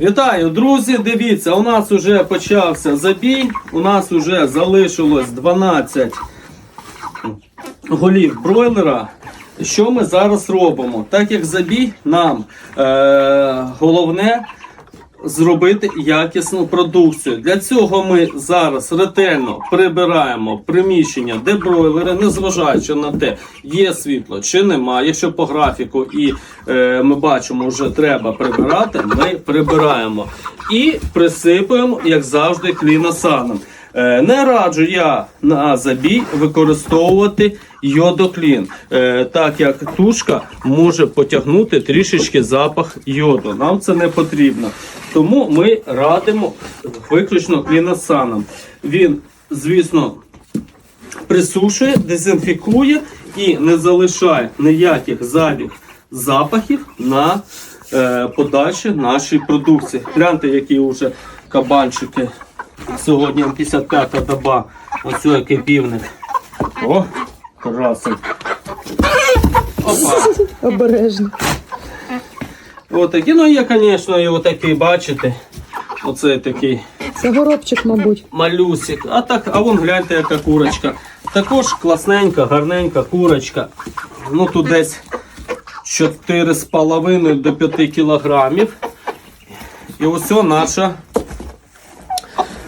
Вітаю, друзі! Дивіться, у нас вже почався забій. У нас вже залишилось 12 голів бройлера. Що ми зараз робимо? Так як забій, нам е- головне зробити якісну продукцію. Для цього ми зараз ретельно прибираємо приміщення, де бройлери, незважаючи на те, є світло чи немає. Якщо по графіку і е, ми бачимо, вже треба прибирати, ми прибираємо і присипаємо, як завжди, кліносаном. Е, Не раджу я на забій використовувати йодоклін, е, так як тушка може потягнути трішечки запах йоду. Нам це не потрібно. Тому ми радимо виключно кліносаном. Він, звісно, присушує, дезінфікує і не залишає ніяких зайвих запахів на е, подальші нашій продукції. Гляньте, які вже кабанчики. Сьогодні 55-та доба. Ось який півник. О, красень. Обережно. Отакі, ну є, звісно, і отакий, бачите. Оцей такий Це горобчик, мабуть. малюсик. А так, а вон гляньте, яка курочка. Також класненька, гарненька курочка. Ну тут десь 4,5 до 5 кілограмів. І ось наша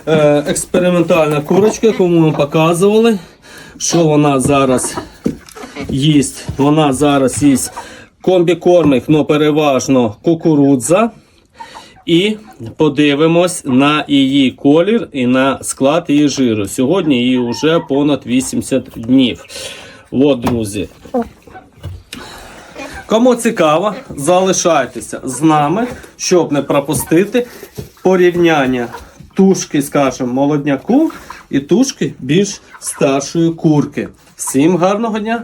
е, експериментальна курочка, яку ми показували. Що вона зараз їсть? Вона зараз їсть комбікормик, але переважно кукурудза. І подивимось на її колір і на склад її жиру. Сьогодні їй вже понад 80 днів. От, друзі. Кому цікаво, залишайтеся з нами, щоб не пропустити порівняння тушки, скажімо, молодняку і тушки більш старшої курки. Всім гарного дня!